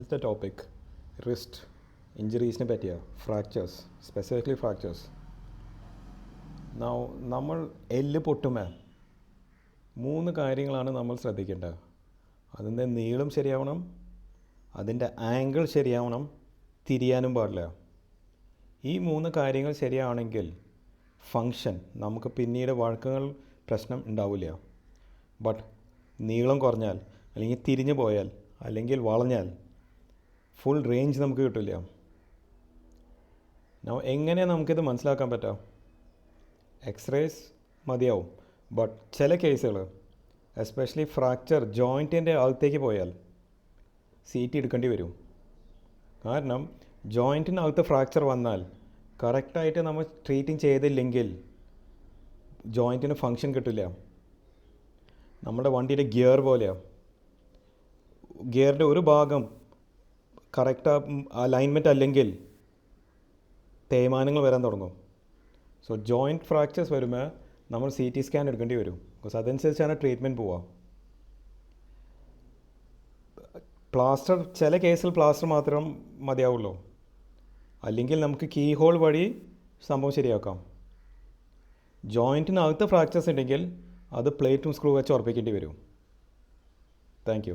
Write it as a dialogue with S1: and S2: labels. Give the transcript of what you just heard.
S1: ഇന്നത്തെ topic wrist ഇഞ്ചുറീസിനെ പറ്റിയ fractures specifically fractures നമ്മൾ എല്ല് പൊട്ടുമേ. മൂന്ന് കാര്യങ്ങളാണ് നമ്മൾ ശ്രദ്ധിക്കേണ്ടത്. അതിന്റെ നീളം ശരിയാവണം. അതിന്റെ ആംഗിൾ ശരിയാവണം. തിരിയാനും പാടില്ല. ഈ മൂന്ന് കാര്യങ്ങൾ ശരിയാണെങ്കിൽ ഫങ്ഷൻ നമുക്ക് പിന്നീട് വഴക്കങ്ങൾ പ്രശ്നം ഉണ്ടാവില്ല. ബട്ട് നീളം കുറഞ്ഞാൽ അല്ലെങ്കിൽ തിരിഞ്ഞു പോയാൽ അല്ലെങ്കിൽ വളഞ്ഞാൽ ഫുൾ റേഞ്ച് നമുക്ക് കിട്ടില്ല എങ്ങനെ നമുക്കിത് മനസ്സിലാക്കാൻ പറ്റാം? എക്സ്റേസ് മതിയാവും. ബട്ട് ചില കേസുകൾ എസ്പെഷ്യലി ഫ്രാക്ചർ ജോയിന്റിന്റെ അകത്തേക്ക് പോയാൽ സി ടി എടുക്കേണ്ടി വരും. കാരണം ജോയിന്റിനകത്ത് ഫ്രാക്ചർ വന്നാൽ കറക്റ്റായിട്ട് നമ്മൾ ട്രീറ്റിംഗ് ചെയ്തില്ലെങ്കിൽ ജോയിന്റിന് ഫങ്ഷൻ കിട്ടില്ല നമ്മുടെ വണ്ടിയുടെ ഗിയർ പോലെയാണ് ഗിയറിന്റെ ഒരു ഭാഗം കറക്റ്റ് അലൈൻമെന്റ് അല്ലെങ്കിൽ തേയ്മാനങ്ങൾ വരാൻ തുടങ്ങും. സോ ജോയിന്റ് ഫ്രാക്ചേഴ്സ് വരുമ്പോൾ നമ്മൾ സി ടി സ്കാൻ എടുക്കേണ്ടി വരും. ബിക്കോസ് അതനുസരിച്ചാണ് ട്രീറ്റ്മെന്റ് പോവുക പ്ലാസ്റ്റർ ചില കേസിൽ പ്ലാസ്റ്റർ മാത്രം മതിയാവുള്ളൂ. അല്ലെങ്കിൽ നമുക്ക് കീ ഹോൾ വഴി സംഭവം ശരിയാക്കാം. ജോയിന്റിനകത്ത് ഫ്രാക്ചേഴ്സ് ഉണ്ടെങ്കിൽ അത് പ്ലേറ്റും സ്ക്രൂ വെച്ച് ഉറപ്പിക്കേണ്ടി വരും. താങ്ക്